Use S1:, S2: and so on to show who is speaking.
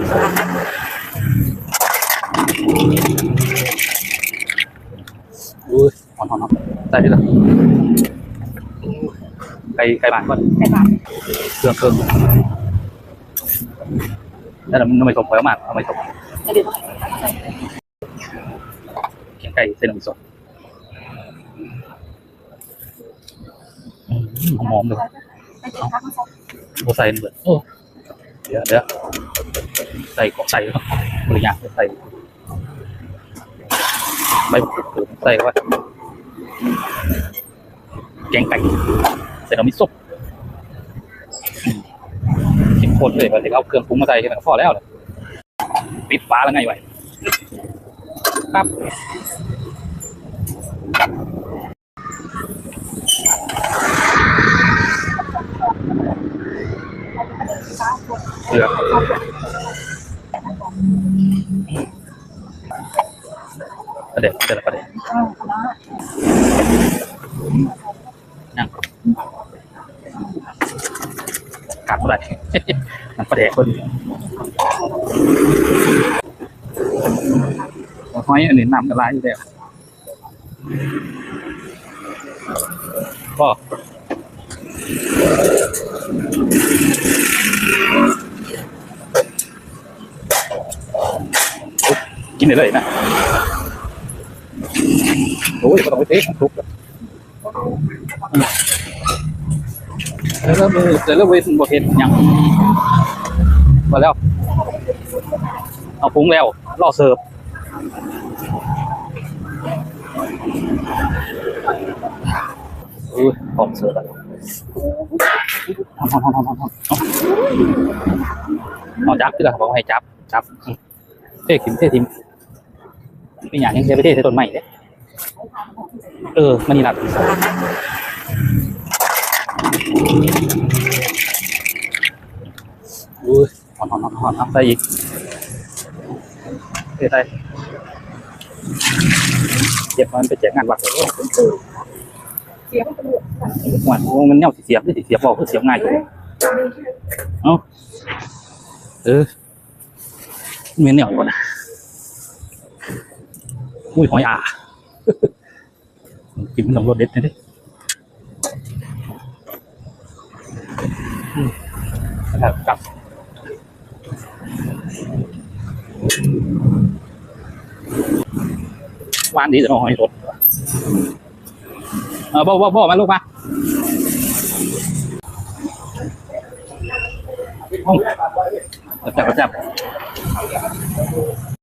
S1: อุ้ยหอนหอนหอนได้ดีแล้วไก่ไก่บ้านก่อน
S2: ไก่บ้าน
S1: เครื่องเครื่องแล้วมันไม่สมพอมากเอาไม่สม
S2: จะดื่ม
S1: แกงไก่เส้นหมี่สดอืมหอมๆเลย
S2: ไปกินข้าวมันสด
S1: โบใส่เหมือนโอ้เดี๋ยวเดี๋ยว ใส่ก็ใส่บริยางใส่ใบมะกรูดใส่เข้าแกงไก่ใส่น้ำมิซะอืมเข้มข้นเลยพอที่เอาเครื่องปรุงมาใส่แค่นั้นก็พอแล้วเนี่ยปิดฝาแล้วไงไว้ครับเกลือ ประเด็นเจอประเด็น
S2: ข้าวคณะ
S1: ยังขาดเท่าไหร่มันประเด็นคนห้อยอันนี้นำกร้ายอยู่แล้วก็กินได้เลยนะ โอ้ยก็ต้องไปเททุกข์แล้วมือแต่ละเวทบทเห็นยังมาแล้ว เอาปรุงแล้วรอเสิร์ฟอุ้ยพร้อมเสิร์ฟแล้วเอาจับที่ละบอกให้จับ จับเท่ทิมเท่ทิม ม่อย่ากยังเทไปเทใส่ต้นไม้เลยเออ มันนี่หลับอุ้ยหอนหอนหอนหอนอาใส่อีกใส่ใส่เจ็บมันไปแจกงานวัดเลย
S2: เสียงกระดูก
S1: วันมันเนี่ยเสียบเสียบบอกคือเสียบง่ายเอ้าเออมีเนี่ยก่อน อุ้ยหอยอ่ากินมันต้องรสเด็ดนะดิอืมแล้วกลับวานดีแต่น้อยรถเออบ่บ่บ่มาลูกมาห้องจับจับ